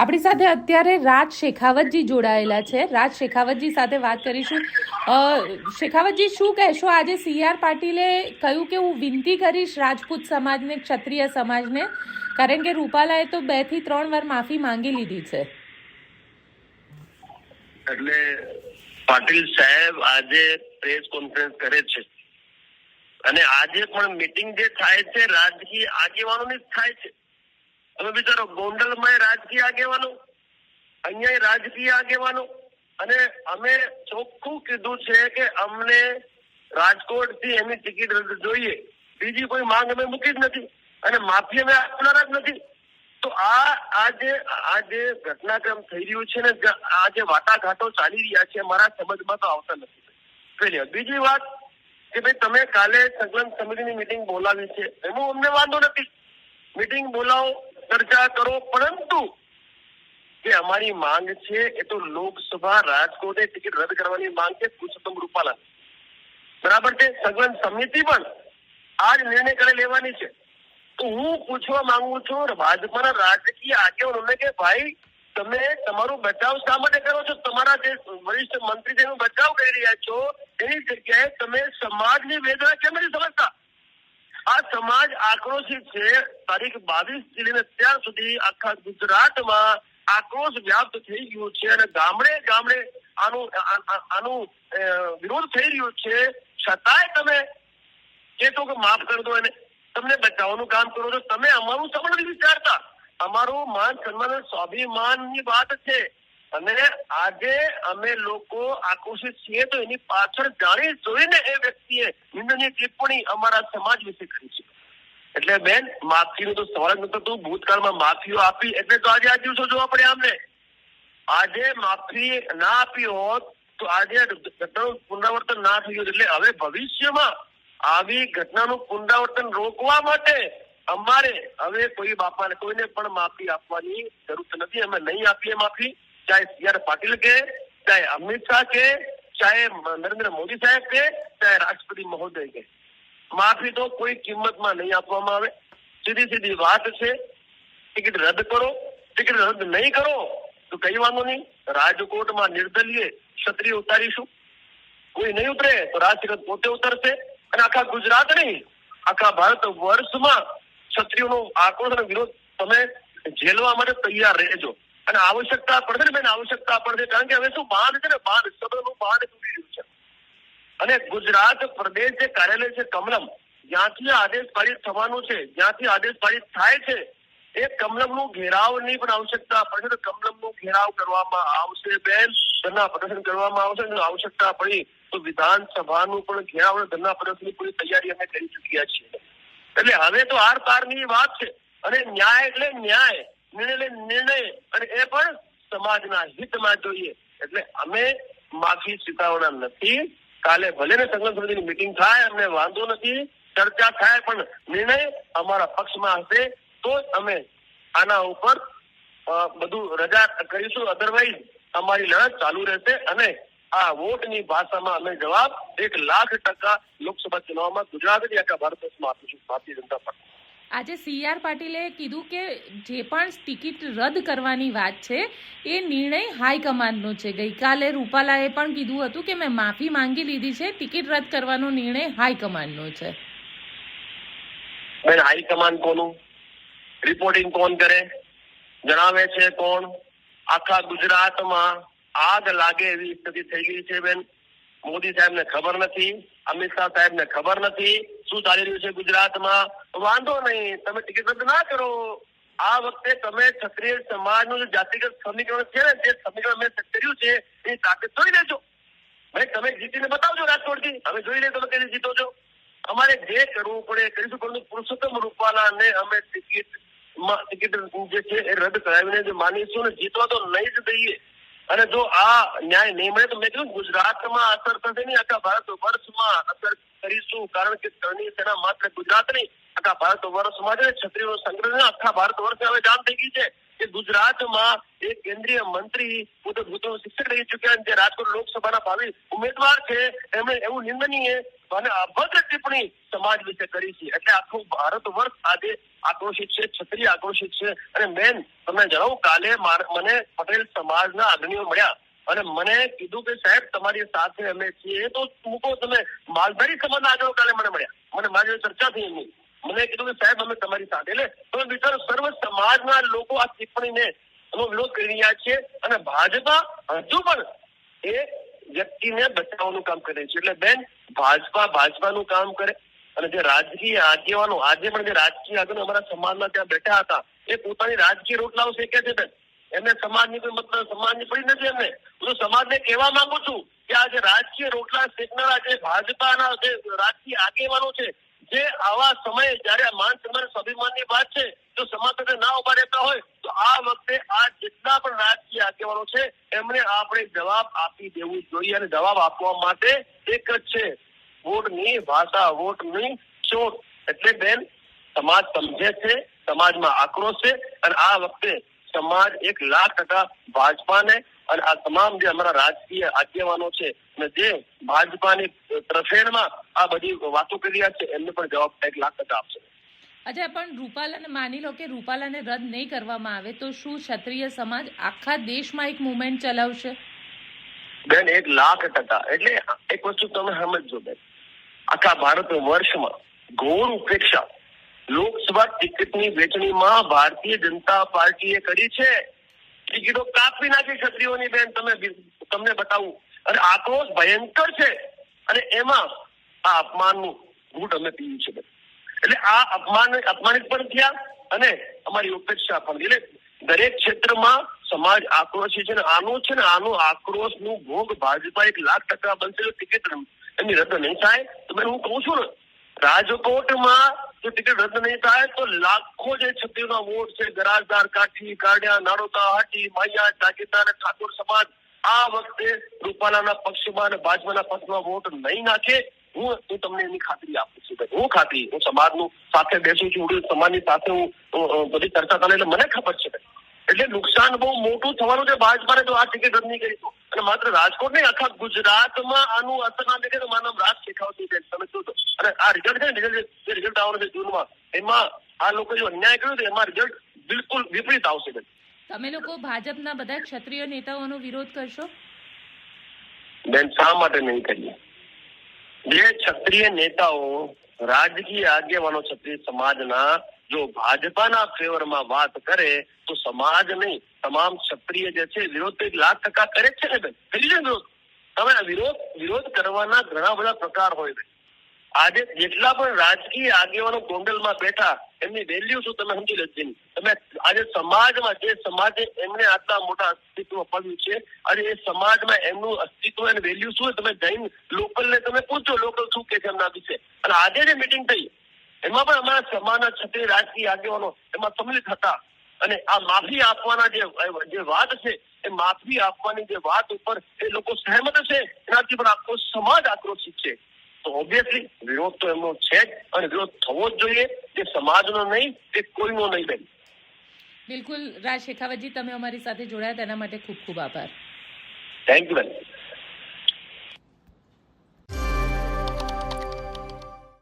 આપણી સાથે અત્યારે રાજ શેખાવતજી જોડાયેલા છે. રાજ શેખાવતજી સાથે વાત કરીશું. શેખાવતજી, શું કહેશો? આજે સીઆર પાટીલે કહ્યું કે હું વિનંતી કરીશ રાજપૂત સમાજને, ક્ષત્રિય સમાજને, કારણ કે રૂપાલાએ તો બેથી ત્રણ વાર માફી માંગી લીધી છે. એટલે પાટીલ સાહેબ આજે પ્રેસ કોન્ફરન્સ કરે છે. અને આજે પણ મીટિંગ જે થાય છે, રાજકીય આગેવાનોની થાય છે. હવે બિચારો ગોંડલમાં રાજકીય આગેવાનો, અહીંયા રાજકીય આગેવાનો, અને અમે ચોખ્ખું કીધું છે કે અમને રાજકોટથી એની ટિકિટ રદ જોઈએ. બીજી કોઈ માંગ અમે મૂકી જ નથી અને માફી અમે આપનારા જ નથી. તો આ આજે આ જે ઘટનાક્રમ થઈ રહ્યું છે ને જ- આ જે વાટાઘાટો ચાલી રહ્યા છે મારા સમજમાં તો આવતા નથી. પહેલી બીજી વાત કે ભાઈ તમે કાલે સંકલન સમિતિની મીટિંગ બોલાવી છે. એનું અમને વાંધો નથી. મીટિંગ બોલાવો. ચર્ચા કરો, પરંતુ જે અમારી માંગ છે, એ તો લોકસભા રાજકોટે ટિકિટ રદ કરવાની માંગ છે, પુરુષોત્તમ રૂપાલા બરાબર છે? સઘન સમિતિ પણ આ જ નિર્ણય કરે લેવાની છે. તો હું પૂછવા માંગુ છું, ભાજપાના રાજકીય આગેવાનોને કે ભાઈ, તમે તમારું બચાવ શા માટે કરો છો? તમારા જે વરિષ્ઠ મંત્રી એનો બચાવ કરી રહ્યા છો, એની જગ્યાએ તમે સમાજની વેદના કેમ નથી સમજતા? આ સમાજ આક્રોશિત છે. તારીખ બાવીસથી અત્યાર સુધી આખા ગુજરાતમાં આક્રોશ વ્યાપ્ત થઈ ગયો છે અને ગામડે ગામડે આનું આનું વિરોધ થઈ રહ્યો છે. છતાંય તમે એ તો કે માફ કરી દો એને. તમને બચાવવાનું કામ કરો છો. તમે અમારું સમજ વિચારતા. અમારું માન સન્માન સ્વાભિમાનની વાત છે. અને આજે અમે લોકો આક્રોશિત છીએ તો એની પાછળ જાણી જોઈને એ વ્યક્તિએ નિંદનીય ટિપ્પણી અમારા સમાજ વિશે કરી છે. એટલે બેન, માફીનું તો સવાલ જ નતો ભૂતકાળમાં માફીઓ આપી, એટલે તો આજે આ દિવસો જોવા પડે અમને. આજે માફી ના આપી હોત તો આજે ઘટનાનું પુનરાવર્તન ના થયું એટલે હવે ભવિષ્યમાં આવી ઘટનાનું પુનરાવર્તન રોકવા માટે અમારે હવે કોઈ બાપાને, કોઈને પણ માફી આપવાની જરૂર નથી. અમે નહીં આપીએ માફી. ચાહે सी आर पाटिल के, चाहे અમિત શાહ કે चाहे નરેન્દ્ર મોદી સાહેબ કે ચાહે રાષ્ટ્રપતિ મહોદય કે માફી તો કોઈ કિંમતમાં નહીં આપવામાં આવે સીધી સીધી વાત છે ટિકિટ રદ કરો ટિકિટ રદ નહીં કરો તો કઈ વાંધો નહીં રાજકોટમાં નિર્દલીય ક્ષત્રિય ઉતારીશું કોઈ નહીં ઉતરે તો રાજકોટ પોતે ઉતરશે અને આખા ગુજરાત નહીં, આખા ભારત વર્ષમાં ક્ષત્રિયોનો આક્રોશ અને વિરોધ તમે ઝેલવા માટે તૈયાર રહેજો. અને આવશ્યકતા પડશે ને બેન, આવશ્યકતા પડશે. કારણ કે હવે શું બાંધ છે ને બાંધ શબ્દનું બાંધ તૂટી રહ્યું છે. અને ગુજરાત પ્રદેશ જે કાર્યાલય છે કમલમ, જ્યાંથી આદેશ પારિત થવાનું છે, જ્યાંથી આદેશ પારિત થાય છે, એ કમલમનું ઘેરાવની પણ આવશ્યકતા પડશે. તો કમલમનું ઘેરાવ કરવામાં આવશે બેન, ધરના પ્રદર્શન કરવામાં આવશે અને આવશ્યકતા પડી તો વિધાનસભાનું પણ ઘેરાવ ધરના પ્રદર્શનની પૂરી તૈયારી અમે કરી ચૂક્યા છીએ. એટલે હવે તો આર પારની વાત છે. અને ન્યાય એટલે ન્યાય. નિર્ણય અને એ પણ સમાજના હિતમાં જોઈએ. એટલે અમે માફી સ્વીકારવાના નથી. કાલે ભલે ને સંગઠન સમિતિની મિટિંગ થાય, અમને વાંધો નથી, ચર્ચા થાય, પણ નિર્ણય અમારા પક્ષમાં હશે, તો જ અમે આના ઉપર બધું રજા કરીશું. અધરવાઇઝ અમારી લડત ચાલુ રહેશે અને આ વોટની ભાષામાં અમે જવાબ એક લાખ ટકા લોકસભા ચુનાવમાં ગુજરાતની આખા ભારત દેશમાં આપીશું. ભારતીય જનતા પાર્ટી. આજે સી આર પાટીલે કીધું કે જે પણ ટિકિટ રદ કરવાની વાત છે, એ નિર્ણય હાઈકમાન્ડનો છે. ગઈકાલે રૂપાલાએ પણ કીધું હતું કે મેં માફી માંગી લીધી છે, ટિકિટ રદ કરવાનો નિર્ણય હાઈકમાન્ડનો છે. બેન હાઈકમાન્ડ કોનું? રિપોર્ટિંગ કોણ કરે? જણાવે છે કોણ? આખા ગુજરાતમાં આગ લાગે એવી સ્થિતિ થઈ ગઈ છે બેન. મોદી સાહેબને ખબર નથી, અમિત શાહ સાહેબને ખબર નથી, શું ચાલી રહ્યું છે ગુજરાતમાં? વાંધો નહીં, તમે ટિકિટ રદ ના કરો. આ વખતે તમે ક્ષત્રિય સમાજનું જે જાતિગત સમીકરણ છે ને, જે સમીકરણ મેં કર્યું છે, એ તાકાત જોઈ લેજો. ભાઈ, તમે જીતીને બતાવજો રાજકોટથી. હવે જોઈ લે તમે કઈ જીતો છો. અમારે જે કરવું પડે, એ કરીશું, પરંતુ પુરુષોત્તમ રૂપાલાને અમે ટિકિટ ટિકિટ જે છે, એ રદ કરાવીને જે માનીશું ને, જીતવા તો નહીં જ દઈએ. અને જો આ ન્યાય નહીં મળે તો મેં કીધું ગુજરાતમાં અસર થશે નહીં. આખા ભારત વર્ષમાં અસર કરીશું કારણ કે તરણી સેના માત્ર ગુજરાત નહીં આખા ભારત વર્ષમાં છે છત્રીઓ સંગ્રહ આખા ભારત વર્ષે હવે જાણ થઈ ગઈ છે. કે ગુજરાતમાં એક કેન્દ્રીય મંત્રી પોતે ભૂતપૂર્વ શિક્ષક રહી ચુક્યા જે રાજકોટ લોકસભાના ભાવિ ઉમેદવાર છે. એમણે એવું નિંદનીય અને અભદ્ર ટિપ્પણી સમાજ વિશે કરી છે. એટલે આખું ભારત વર્ષ આજે આક્રોશિત છે, છત્રી આક્રોશિત છે. અને મેન તમને જણાવું, કાલે મને પટેલ સમાજના અગ્નિઓ મળ્યા અને મને કીધું કે, સાહેબ, તમારી સાથે અમે છીએ. તો મૂકો તમે માલધારી સમાજના આગળ કાલે મને મળ્યા. મને મારી ચર્ચા થઈ એમની. મને કીધું કે સાહેબ, અમે તમારી સાથે, એટલે તમે સર્વ સમાજના લોકો આ ટિપ્પણીને એનો વિરોધ કરી રહ્યા છે અને ભાજપા હજુ પણ એ વ્યક્તિને બચાવવાનું કામ કરે છે. એટલે બેન, ભાજપા ભાજપાનું કામ કરે અને જે રાજકીય આગેવાનો, આજે પણ જે રાજકીય આગેવાનો અમારા સમાજમાં ત્યાં બેઠા હતા, એ પોતાની રાજકીય રોટલાઓ શેકે છે બેન. એમને સમાજની કોઈ મતલબ સમાજની પડી નથી એમને. હું સમાજને કહેવા માંગુ છું કે આ જે રાજકીય રોટલા શેકનારા જે ભાજપાના જે રાજકીય આગેવાનો છે જે આવા સમયે જયારે માન સન્માન સ્વાભિમાનની વાત છે, જો સમાજ સાથે ના ઊભા રહેતા હોય, તો આ વખતે આ જેટલા પણ રાજકીય આગેવાનો છે, એમને આપણે જવાબ આપી દેવું જોઈએ અને જવાબ આપવા માટે એક જ છે, વોટની ભાષા, વોટની ચોટ એટલે બેન, સમાજ સમજે છે, સમાજમાં આક્રોશ છે, અને આ વખતે સમાજ એક લાખ ટકા ભાજપાને અને આ તમામ જે અમારા રાજકીય આગેવાનો છે અને જે ભાજપાની તરફેણમાં આ બધી વાતો કરી રહ્યા છે એમને પણ જવાબ એક લાખ ટકા આપશે. અચ્છા પણ રૂપાલાને માની લો કે રૂપાલાને રદ નહીં કરવામાં આવે તો શું ક્ષત્રિય સમાજ આખા દેશમાં એક મુવમેન્ટ ચલાવશે? બેન એક લાખ ટકા. એટલે એક વસ્તુ તમે સમજો બેન. આખા ભારત વર્ષમાં ઘોર ઉપેક્ષા લોકસભા ટિકિટની વેચણીમાં ભારતીય જનતા પાર્ટીએ કરી છે. ટિકિટો કાપી નાખી ક્ષત્રિયોની બેન તમે તમને બતાવું. અને આક્રોશ ભયંકર છે. અને એમાં આ અપમાનનું ઘૂંટ અમે પીયું છે એટલે આ અપમાન અપમાનિત પણ થયા અને અમારી ઉપેક્ષા પણ એટલે દરેક ક્ષેત્રમાં સમાજ આક્રોશી છે ને આનું છે ને આનું આક્રોશનું ભોગ ભાજપા એક લાખ ટકા બનશે ટિકિટ એમની રદ નહીં થાય. તો બેન હું કહું છું ને, રાજકોટમાં ટિકિટ રદ નહીં થાય તો લાખો જે છત્રીઓના વોટ છે, ગરાજદાર, કાઠી, કાઢ્યા, નારોતા, હાટી, માયા, જાગીરદાર અને ઠાકોર સમાજ, આ વખતે રૂપાલાના પક્ષમાં અને ભાજપાના પક્ષમાં વોટ નહીં નાખે હું હું તમને એની ખાતરી આપું છું ભાઈ. હું ખાતરી, હું સમાજનું સાથે બેસું છું, હું સમાજની સાથે હું બધી ચર્ચા કરે એટલે મને ખબર છે એટલે નુકસાન બહુ મોટું થવાનું છે ભાજપાને જો આ ટિકિટ રદ નહીં કરી તો અને માત્ર રાજકોટ નહીં આખા ગુજરાતમાં આનું અસર ના દેખે તો મારું નામ રાજ શેખાવતી છે. તમે શું અને આ રિઝલ્ટ છે ને જે રિઝલ્ટ આવવાનું છે જૂનમાં એમાં આ લોકો જો અન્યાય કર્યો છે એમાં રિઝલ્ટ બિલકુલ વિપરીત આવશે. બેન તમે લોકો ભાજપના બધા ક્ષત્રિય નેતાઓનો વિરોધ કરશો? બેન શા માટે નહીં કરીએ? જે ક્ષત્રિય નેતાઓ રાજકીય આગેવાનો ક્ષત્રિય સમાજના જો ભાજપાના ફેવરમાં વાત કરે તો સમાજ નહીં, તમામ ક્ષત્રિય જે છે વિરોધ લાખ ટકા કરે છે ને બેન. વિરોધ. તમે વિરોધ વિરોધ કરવાના ઘણા બધા પ્રકાર હોય બેન આજે જેટલા પણ રાજકીય આગેવાનો ગોંડલમાં બેઠા, એમની વેલ્યુ શું તમે સમજી લેજો તમે આજે સમાજમાં, જે સમાજે એમને આટલા મોટા અસ્તિત્વ પડ્યું છે આજે એ સમાજમાં એમનું અસ્તિત્વ અને વેલ્યુ શું છે? તમે જઈને લોકલને તમે પૂછો, લોકલ શું કે છે એમના વિશે. અને આજે જે મિટિંગ થઈ એમાં પણ અમારા સમાના છત્રી રાજકીય આગેવાનો એમાં સમ્મિલિત હતા. અને આ માફી આપવાના જે જે વાત છે એ માફી આપવાની જે વાત ઉપર એ લોકો સહેમત છે. એનાથી પણ આખો સમાજ આક્રોશિત છે. તો ઓબ્વિયસલી વિરોધ તો એમનો છે જ અને વિરોધ થવો જ જોઈએ તે સમાજનો નહીં તે કોઈનો નહીં બેન. બિલકુલ રાજ શેખાવતજી તમે અમારી સાથે જોડાયા તેના માટે ખૂબ ખૂબ આભાર. થેન્ક યુ બેન